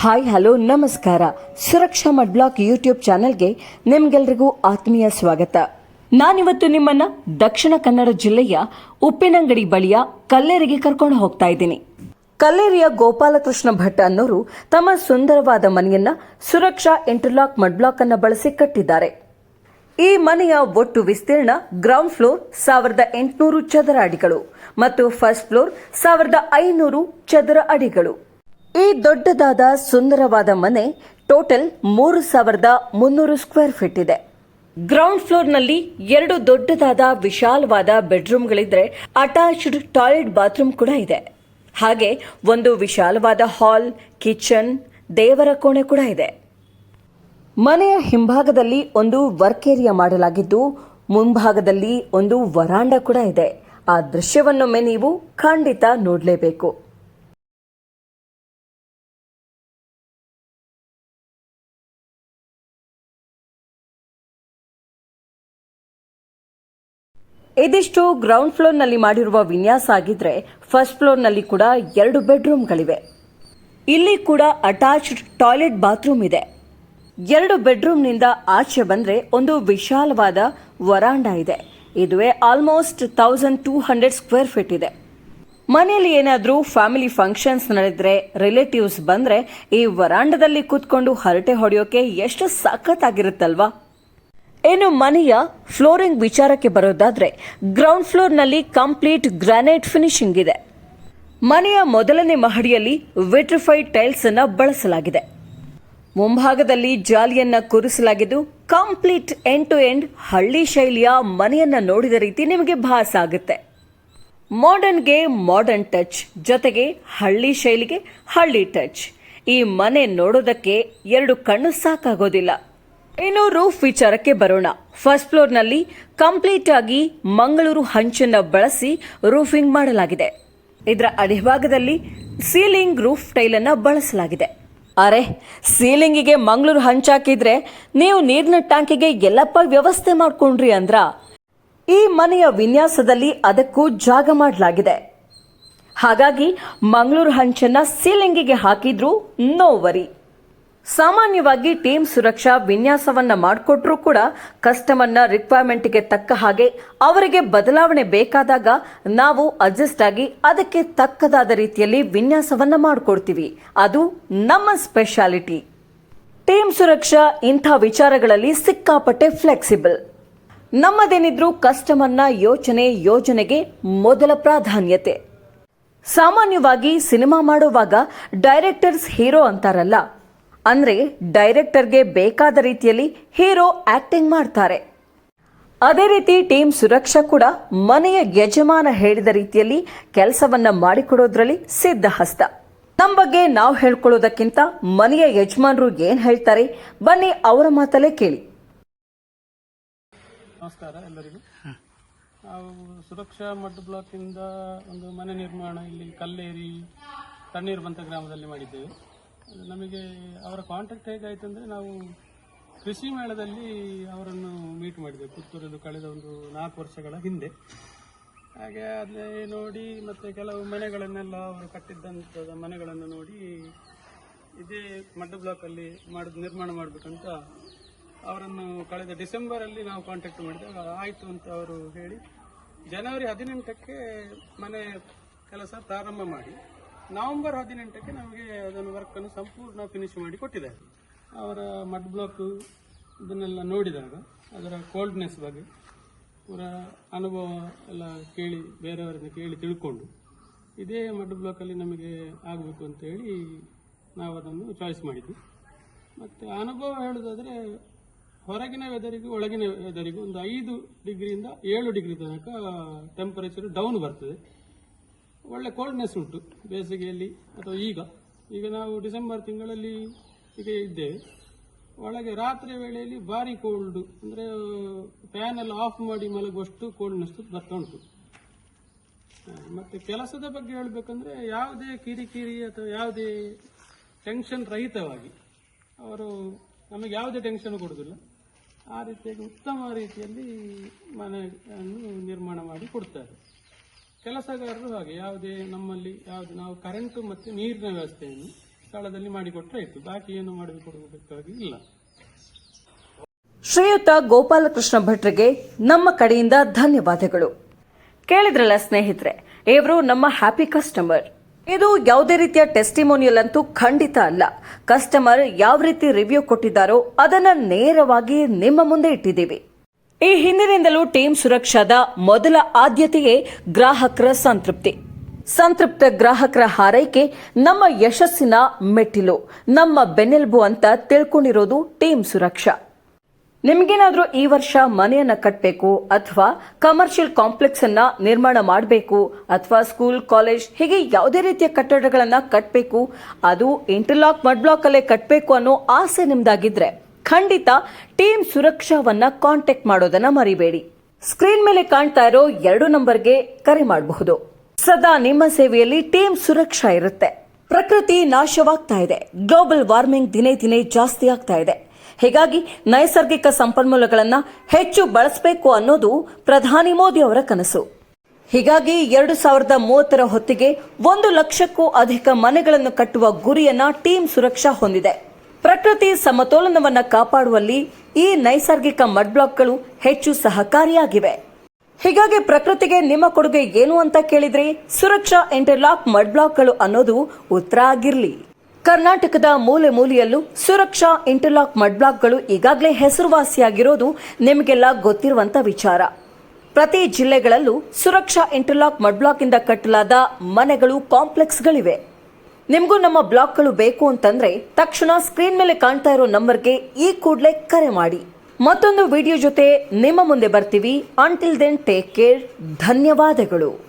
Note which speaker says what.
Speaker 1: Hi hello ನಮಸ್ಕಾರ. ಸುರಕ್ಷಾ mud block YouTube ಚಾನೆಲ್ಗೆ ನಿಮ್ಗೆಲ್ರಿಗೂ ಆತ್ಮೀಯ ಸ್ವಾಗತ. ನಾನಿವತ್ತು ನಿಮ್ಮನ್ನ ದಕ್ಷಿಣ ಕನ್ನಡ ಜಿಲ್ಲೆಯ ಉಪ್ಪಿನಂಗಡಿ ಬಳಿಯ ಕಲ್ಲೇರಿಗೆ ಕರ್ಕೊಂಡು ಹೋಗ್ತಾ ಇದ್ದೀನಿ. ಕಲ್ಲೇರಿಯ ಗೋಪಾಲಕೃಷ್ಣ ಭಟ್ ಅನ್ನೋರು ತಮ್ಮ ಸುಂದರವಾದ ಮನೆಯನ್ನ ಸುರಕ್ಷಾ ಇಂಟರ್ಲಾಕ್ ಮಡ್ ಬ್ಲಾಕ್ ಅನ್ನ ಬಳಸಿ ಕಟ್ಟಿದ್ದಾರೆ. ಈ ಮನೆಯ ಒಟ್ಟು ವಿಸ್ತೀರ್ಣ ಗ್ರೌಂಡ್ ಫ್ಲೋರ್ ಸಾವಿರದ ಎಂಟುನೂರು ಚದರ ಅಡಿಗಳು ಮತ್ತು ಫಸ್ಟ್ ಫ್ಲೋರ್ ಸಾವಿರದ ಐನೂರು ಚದರ ಅಡಿಗಳು. ಈ ದೊಡ್ಡದಾದ ಸುಂದರವಾದ ಮನೆ ಟೋಟಲ್ ಮೂರು ಸಾವಿರದ ಮುನ್ನೂರು ಸ್ಕ್ವೇರ್ ಫೀಟ್ ಇದೆ. ಗ್ರೌಂಡ್ ಫ್ಲೋರ್ನಲ್ಲಿ ಎರಡು ದೊಡ್ಡದಾದ ವಿಶಾಲವಾದ ಬೆಡ್ರೂಮ್ಗಳಿದ್ರೆ ಅಟ್ಯಾಚ್ಡ್ ಟಾಯ್ಲೆಟ್ ಬಾತ್ರೂಮ್ ಕೂಡ ಇದೆ. ಹಾಗೆ ಒಂದು ವಿಶಾಲವಾದ ಹಾಲ್ ಕಿಚನ್ ದೇವರ ಕೋಣೆ ಕೂಡ ಇದೆ. ಮನೆಯ ಹಿಂಭಾಗದಲ್ಲಿ ಒಂದು ವರ್ಕ್ ಏರಿಯಾ ಮಾಡಲಾಗಿದ್ದು ಮುಂಭಾಗದಲ್ಲಿ ಒಂದು ವರಾಂಡ ಕೂಡ ಇದೆ. ಆ ದೃಶ್ಯವನ್ನೊಮ್ಮೆ ನೀವು ಖಂಡಿತ ನೋಡಲೇಬೇಕು. ಇದಿಷ್ಟು ಗ್ರೌಂಡ್ ಫ್ಲೋರ್ನಲ್ಲಿ ಮಾಡಿರುವ ವಿನ್ಯಾಸ ಆಗಿದ್ರೆ ಫಸ್ಟ್ ಫ್ಲೋರ್ನಲ್ಲಿ ಕೂಡ ಎರಡು ಬೆಡ್ರೂಮ್ಗಳಿವೆ ಇಲ್ಲಿ ಕೂಡ ಅಟ್ಯಾಚ್ಡ್ ಟಾಯ್ಲೆಟ್ ಬಾತ್ರೂಮ್ ಇದೆ. ಎರಡು ಬೆಡ್ರೂಮ್ನಿಂದ ಆಚೆ ಬಂದರೆ ಒಂದು ವಿಶಾಲವಾದ ವರಾಂಡ ಇದೆ. ಇದುವೇ almost thousand two hundred square feet ಇದೆ. ಮನೆಯಲ್ಲಿ ಏನಾದರೂ ಫ್ಯಾಮಿಲಿ ಫಂಕ್ಷನ್ಸ್ ನಡೆದ್ರೆ ರಿಲೇಟಿವ್ಸ್ ಬಂದ್ರೆ ಈ ವರಾಂಡದಲ್ಲಿ ಕೂತ್ಕೊಂಡು ಹರಟೆ ಹೊಡೆಯೋಕೆ ಎಷ್ಟು ಸಖತ್ತಾಗಿರುತ್ತಲ್ವಾ? ಇನ್ನು ಮನೆಯ ಫ್ಲೋರಿಂಗ್ ವಿಚಾರಕ್ಕೆ ಬರೋದಾದ್ರೆ ಗ್ರೌಂಡ್ ಫ್ಲೋರ್ನಲ್ಲಿ ಕಂಪ್ಲೀಟ್ ಗ್ರಾನೈಟ್ ಫಿನಿಶಿಂಗ್ ಇದೆ. ಮನೆಯ ಮೊದಲನೇ ಮಹಡಿಯಲ್ಲಿ ವಿಟ್ರಿಫೈಡ್ ಟೈಲ್ಸ್ ಅನ್ನು ಬಳಸಲಾಗಿದೆ. ಮುಂಭಾಗದಲ್ಲಿ ಜಾಲಿಯನ್ನ ಕುರಿಸಲಾಗಿದ್ದು ಕಂಪ್ಲೀಟ್ ಎಂಡ್ ಟು ಎಂಡ್ ಹಳ್ಳಿ ಶೈಲಿಯ ಮನೆಯನ್ನ ನೋಡಿದ ರೀತಿ ನಿಮಗೆ ಭಾಸ ಆಗುತ್ತೆ. ಮಾಡರ್ನ್ಗೆ ಮಾಡರ್ನ್ ಟಚ್ ಜೊತೆಗೆ ಹಳ್ಳಿ ಶೈಲಿಗೆ ಹಳ್ಳಿ ಟಚ್ ಈ ಮನೆ ನೋಡೋದಕ್ಕೆ ಎರಡು ಕಣ್ಣು ಸಾಕಾಗೋದಿಲ್ಲ. ಇನ್ನು ರೂಫ್ ವಿಚಾರಕ್ಕೆ ಬರೋಣ. ಫಸ್ಟ್ ಫ್ಲೋರ್ನಲ್ಲಿ ಕಂಪ್ಲೀಟ್ ಆಗಿ ಮಂಗಳೂರು ಹಂಚನ್ನ ಬಳಸಿ ರೂಫಿಂಗ್ ಮಾಡಲಾಗಿದೆ. ಇದರ ಅಡಿಭಾಗದಲ್ಲಿ ಸೀಲಿಂಗ್ ರೂಫ್ ಟೈಲ್ ಅನ್ನ ಬಳಸಲಾಗಿದೆ. ಅರೆ ಸೀಲಿಂಗಿಗೆ ಮಂಗಳೂರು ಹಂಚಾಕಿದ್ರೆ ನೀವು ನೀರಿನ ಟ್ಯಾಂಕಿಗೆ ಎಲ್ಲಪ್ಪ ವ್ಯವಸ್ಥೆ ಮಾಡ್ಕೊಂಡ್ರಿ ಅಂದ್ರ? ಈ ಮನೆಯ ವಿನ್ಯಾಸದಲ್ಲಿ ಅದಕ್ಕೂ ಜಾಗ ಮಾಡಲಾಗಿದೆ. ಹಾಗಾಗಿ ಮಂಗಳೂರು ಹಂಚನ್ನ ಸೀಲಿಂಗಿಗೆ ಹಾಕಿದ್ರೂ ನೋ ವರಿ ಸಾಮಾನ್ಯವಾಗಿ ಟೀಮ್ ಸುರಕ್ಷಾ ವಿನ್ಯಾಸವನ್ನ ಮಾಡಿಕೊಟ್ರೂ ಕೂಡ ಕಸ್ಟಮರ್ನ ರಿಕ್ವೈರ್ಮೆಂಟ್ಗೆ ತಕ್ಕ ಹಾಗೆ ಅವರಿಗೆ ಬದಲಾವಣೆ ಬೇಕಾದಾಗ ನಾವು ಅಡ್ಜಸ್ಟ್ ಆಗಿ ಅದಕ್ಕೆ ತಕ್ಕದಾದ ರೀತಿಯಲ್ಲಿ ವಿನ್ಯಾಸವನ್ನ ಮಾಡಿಕೊಡ್ತೀವಿ. ಅದು ನಮ್ಮ ಸ್ಪೆಷಾಲಿಟಿ. ಟೀಮ್ ಸುರಕ್ಷಾ ಇಂಥ ವಿಚಾರಗಳಲ್ಲಿ ಸಿಕ್ಕಾಪಟ್ಟೆ ಫ್ಲೆಕ್ಸಿಬಲ್. ನಮ್ಮದೇನಿದ್ರೂ ಕಸ್ಟಮರ್ನ ಯೋಚನೆ ಯೋಜನೆಗೆ ಮೊದಲ ಪ್ರಾಧಾನ್ಯತೆ. ಸಾಮಾನ್ಯವಾಗಿ ಸಿನಿಮಾ ಮಾಡುವಾಗ ಡೈರೆಕ್ಟರ್ಸ್ ಹೀರೋ ಅಂತಾರಲ್ಲ ಅಂದ್ರೆ ಡೈರೆಕ್ಟರ್ಗೆ ಬೇಕಾದ ರೀತಿಯಲ್ಲಿ ಹೀರೋ ಆಕ್ಟಿಂಗ್ ಮಾಡ್ತಾರೆ. ಅದೇ ರೀತಿ ಟೀಮ್ ಸುರಕ್ಷಾ ಕೂಡ ಮನೆಯ ಯಜಮಾನ ಹೇಳಿದ ರೀತಿಯಲ್ಲಿ ಕೆಲಸವನ್ನ ಮಾಡಿಕೊಡೋದ್ರಲ್ಲಿ ಸಿದ್ಧ ಹಸ್ತ ನಮ್ಮ ಬಗ್ಗೆ ನಾವು ಹೇಳ್ಕೊಳ್ಳೋದಕ್ಕಿಂತ ಮನೆಯ ಯಜಮಾನರು ಏನ್ ಹೇಳ್ತಾರೆ? ಬನ್ನಿ ಅವರ ಮಾತಲ್ಲೇ ಕೇಳಿ.
Speaker 2: ನಮಸ್ಕಾರ, ಎಲ್ಲರಿಗೂ. ಸುರಕ್ಷಾ ಮಡ್ ಇಂದ ಒಂದು ಮನೆ ನಿರ್ಮಾಣ ಇಲ್ಲಿ ಕಲ್ಲೇರಿ ತಣ್ಣೀರು ಬಂತ ಗ್ರಾಮದಲ್ಲಿ ಮಾಡಿದ್ದೇವೆ. ನಮಗೆ ಅವರ ಕಾಂಟ್ಯಾಕ್ಟ್ ಹೇಗಾಯ್ತು ಅಂದರೆ ನಾವು ಕೃಷಿ ಮೇಳದಲ್ಲಿ ಅವರನ್ನು ಮೀಟ್ ಮಾಡಿದೆ. ಪುತ್ತೂರಲ್ಲಿ ಕಳೆದ ಒಂದು ನಾಲ್ಕು ವರ್ಷಗಳ ಹಿಂದೆ. ಹಾಗೆ ಅದೇ ನೋಡಿ ಮತ್ತೆ ಕೆಲವು ಮನೆಗಳನ್ನೆಲ್ಲ ಅವರು ಕಟ್ಟಿದ್ದಂಥ ಮನೆಗಳನ್ನು ನೋಡಿ ಇದೇ ಮಡ್ ಬ್ಲಾಕಲ್ಲಿ ಮಾಡೋದು ನಿರ್ಮಾಣ ಮಾಡಬೇಕಂತ ಅವರನ್ನು ಕಳೆದ ಡಿಸೆಂಬರಲ್ಲಿ ನಾವು ಕಾಂಟ್ಯಾಕ್ಟ್ ಮಾಡಿದಾಗ ಆಯಿತು ಅಂತ ಅವರು ಹೇಳಿ, ಜನವರಿ ಹದಿನೆಂಟಕ್ಕೆ ಮನೆ ಕೆಲಸ ಪ್ರಾರಂಭ ಮಾಡಿ. ನವೆಂಬರ್ ಹದಿನೆಂಟಕ್ಕೆ ನಮಗೆ ಅದನ್ನು ವರ್ಕನ್ನು ಸಂಪೂರ್ಣ ಫಿನಿಶ್ ಮಾಡಿ ಕೊಟ್ಟಿದ್ದಾರೆ. ಅವರ ಮಡ್ ಬ್ಲಾಕ್ ಇದನ್ನೆಲ್ಲ ನೋಡಿದಾಗ, ಅದರ ಕೋಲ್ಡ್ನೆಸ್ ಬಗ್ಗೆ ಅವರ ಅನುಭವ ಎಲ್ಲ ಕೇಳಿ ಬೇರೆಯವರಿಂದ ಕೇಳಿ ತಿಳ್ಕೊಂಡು ಇದೇ ಮಡ್ ಬ್ಲಾಕಲ್ಲಿ ನಮಗೆ ಆಗಬೇಕು ಅಂತೇಳಿ ನಾವು ಅದನ್ನು ಚಾಯ್ಸ್ ಮಾಡಿದ್ವಿ. ಮತ್ತು ಅನುಭವ ಹೇಳೋದಾದರೆ, ಹೊರಗಿನ ವೆದರಿಗೂ ಒಳಗಿನ ವೆದರಿಗೂ ಒಂದು ಐದು ಡಿಗ್ರಿಯಿಂದ ಏಳು ಡಿಗ್ರಿ ತನಕ ಟೆಂಪರೇಚರ್ ಡೌನ್ ಬರ್ತದೆ. ಒಳ್ಳೆ ಕೋಲ್ಡ್ನೆಸ್ ಉಂಟು, ಬೇಸಿಗೆಯಲ್ಲಿ ಅಥವಾ ಈಗ. ಈಗ ನಾವು ಡಿಸೆಂಬರ್ ತಿಂಗಳಲ್ಲಿ ಈಗ ಇದ್ದೇವೆ. ಒಳಗೆ ರಾತ್ರಿ ವೇಳೆಯಲ್ಲಿ ಭಾರಿ ಕೋಲ್ಡ್ ಅಂದರೆ ಫ್ಯಾನ್ ಎಲ್ಲ ಆಫ್ ಮಾಡಿ ಮಲಗುವಷ್ಟು ಕೋಲ್ಡ್ನೆಸ್ ಬರ್ತಾ ಉಂಟು. ಮತ್ತು ಕೆಲಸದ ಬಗ್ಗೆ ಹೇಳಬೇಕಂದ್ರೆ ಯಾವುದೇ ಕಿರಿಕಿರಿ ಅಥವಾ ಯಾವುದೇ ಟೆನ್ಷನ್ ರಹಿತವಾಗಿ ಅವರು ನಮಗೆ ಯಾವುದೇ ಟೆನ್ಷನ್ ಕೊಡೋದಿಲ್ಲ ಆ ರೀತಿಯಾಗಿ ಉತ್ತಮ ರೀತಿಯಲ್ಲಿ ಮನೆಯನ್ನು ನಿರ್ಮಾಣ ಮಾಡಿ ಕೊಡ್ತಾರೆ. ಕೆಲಸಗಾರರು ಹಾಗೆ, ಯಾವುದೇ ನಮ್ಮಲ್ಲಿ ಯಾವುದು, ನಾವು ಕರೆಂಟ್ ಮತ್ತು ನೀರಿನ ವ್ಯವಸ್ಥೆಯನ್ನು ಸ್ಥಳದಲ್ಲಿ ಮಾಡಿಕೊಟ್ರೆ ಆಯ್ತು. ಬಾಕಿ ಏನು ಮಾಡಿಕೊಡಬೇಕಾಗಿ ಇಲ್ಲ.
Speaker 1: ಶ್ರೀಯುತ ಗೋಪಾಲಕೃಷ್ಣ ಭಟ್ರಿಗೆ ನಮ್ಮ ಕಡೆಯಿಂದ ಧನ್ಯವಾದಗಳು. ಕೇಳಿದ್ರಲ್ಲ ಸ್ನೇಹಿತರೆ, ಇವರು ನಮ್ಮ ಹ್ಯಾಪಿ ಕಸ್ಟಮರ್ ಇದು ಯಾವುದೇ ರೀತಿಯ ಟೆಸ್ಟಿಮೋನಿಯಲ್ ಅಂತೂ ಖಂಡಿತ ಅಲ್ಲ. ಕಸ್ಟಮರ್ ಯಾವ ರೀತಿ ರಿವ್ಯೂ ಕೊಟ್ಟಿದ್ದಾರೋ ಅದನ್ನ ನೇರವಾಗಿ ನಿಮ್ಮ ಮುಂದೆ ಇಟ್ಟಿದ್ದೀವಿ. ಈ ಹಿಂದಿನಿಂದಲೂ ಟೀಮ್ ಸುರಕ್ಷಾದ ಮೊದಲ ಆದ್ಯತೆಯೇ ಗ್ರಾಹಕರ ಸಂತೃಪ್ತಿ. ಸಂತೃಪ್ತ ಗ್ರಾಹಕರ ಹಾರೈಕೆ ನಮ್ಮ ಯಶಸ್ಸಿನ ಮೆಟ್ಟಿಲು, ನಮ್ಮ ಬೆನ್ನೆಲುಬು ಅಂತ ತಿಳ್ಕೊಂಡಿರೋದು ಟೀಮ್ ಸುರಕ್ಷಾ. ನಿಮಗೇನಾದರೂ ಈ ವರ್ಷ ಮನೆಯನ್ನ ಕಟ್ಟಬೇಕು ಅಥವಾ ಕಮರ್ಷಿಯಲ್ ಕಾಂಪ್ಲೆಕ್ಸ್ ಅನ್ನ ನಿರ್ಮಾಣ ಮಾಡಬೇಕು ಅಥವಾ ಸ್ಕೂಲ್, ಕಾಲೇಜ್ ಹೀಗೆ ಯಾವುದೇ ರೀತಿಯ ಕಟ್ಟಡಗಳನ್ನ ಕಟ್ಟಬೇಕು ಅದು ಇಂಟರ್ಲಾಕ್ ಮಡ್ ಬ್ಲಾಕ್ ಅಲ್ಲೇ ಕಟ್ಟಬೇಕು ಅನ್ನೋ ಆಸೆ ನಿಮ್ದಾಗಿದ್ರೆ ಖಂಡಿತ ಟೀಮ್ ಸುರಕ್ಷಾವನ್ನ ಕಾಂಟ್ಯಾಕ್ಟ್ ಮಾಡೋದನ್ನ ಮರಿಬೇಡಿ. ಸ್ಕ್ರೀನ್ ಮೇಲೆ ಕಾಣ್ತಾ ಇರೋ ಎರಡು ನಂಬರ್ಗೆ ಕರೆ ಮಾಡಬಹುದು. ಸದಾ ನಿಮ್ಮ ಸೇವೆಯಲ್ಲಿ ಟೀಮ್ ಸುರಕ್ಷಾ ಇರುತ್ತೆ. ಪ್ರಕೃತಿ ನಾಶವಾಗ್ತಾ ಇದೆ. ಗ್ಲೋಬಲ್ ವಾರ್ಮಿಂಗ್ ದಿನೇ ದಿನೇ ಜಾಸ್ತಿ ಆಗ್ತಾ ಇದೆ. ಹೀಗಾಗಿ ನೈಸರ್ಗಿಕ ಸಂಪನ್ಮೂಲಗಳನ್ನ ಹೆಚ್ಚು ಬಳಸಬೇಕು ಅನ್ನೋದು ಪ್ರಧಾನಿ ಮೋದಿ ಅವರ ಕನಸು. ಹೀಗಾಗಿ ಎರಡು ಸಾವಿರದ ಮೂವತ್ತರ ಹೊತ್ತಿಗೆ ಒಂದು ಲಕ್ಷಕ್ಕೂ ಅಧಿಕ ಮನೆಗಳನ್ನು ಕಟ್ಟುವ ಗುರಿಯನ್ನ ಟೀಮ್ ಸುರಕ್ಷಾ ಹೊಂದಿದೆ. ಪ್ರಕೃತಿ ಸಮತೋಲನವನ್ನು ಕಾಪಾಡುವಲ್ಲಿ ಈ ನೈಸರ್ಗಿಕ ಮಡ್ ಬ್ಲಾಕ್ಗಳು ಹೆಚ್ಚು ಸಹಕಾರಿಯಾಗಿವೆ. ಹೀಗಾಗಿ ಪ್ರಕೃತಿಗೆ ನಿಮ್ಮ ಕೊಡುಗೆ ಏನು ಅಂತ ಕೇಳಿದ್ರೆ ಸುರಕ್ಷಾ ಇಂಟರ್ಲಾಕ್ ಮಡ್ ಬ್ಲಾಕ್ಗಳು ಅನ್ನೋದು ಉತ್ತರ ಆಗಿರಲಿ. ಕರ್ನಾಟಕದ ಮೂಲೆ ಮೂಲೆಯಲ್ಲೂ ಸುರಕ್ಷಾ ಇಂಟರ್ಲಾಕ್ ಮಡ್ ಬ್ಲಾಕ್ಗಳು ಈಗಾಗಲೇ ಹೆಸರುವಾಸಿಯಾಗಿರೋದು ನಿಮಗೆಲ್ಲ ಗೊತ್ತಿರುವಂತ ವಿಚಾರ. ಪ್ರತಿ ಜಿಲ್ಲೆಗಳಲ್ಲೂ ಸುರಕ್ಷಾ ಇಂಟರ್ಲಾಕ್ ಮಡ್ ಬ್ಲಾಕ್ ಇಂದ ಕಟ್ಟಲಾದ ಮನೆಗಳು ಕಾಂಪ್ಲೆಕ್ಸ್ಗಳಿವೆ. ನಿಮಗೂ ನಮ್ಮ ಬ್ಲಾಕ್ಗಳು ಬೇಕು ಅಂತಂದ್ರೆ ತಕ್ಷಣ ಸ್ಕ್ರೀನ್ ಮೇಲೆ ಕಾಣ್ತಾ ಇರೋ ನಂಬರ್ಗೆ ಈ ಕೂಡಲೇ ಕರೆ ಮಾಡಿ. ಮತ್ತೊಂದು ವಿಡಿಯೋ ಜೊತೆ ನಿಮ್ಮ ಮುಂದೆ ಬರ್ತೀವಿ. ಅಂಟಿಲ್ ದೆನ್ ಟೇಕ್ ಕೇರ್ ಧನ್ಯವಾದಗಳು.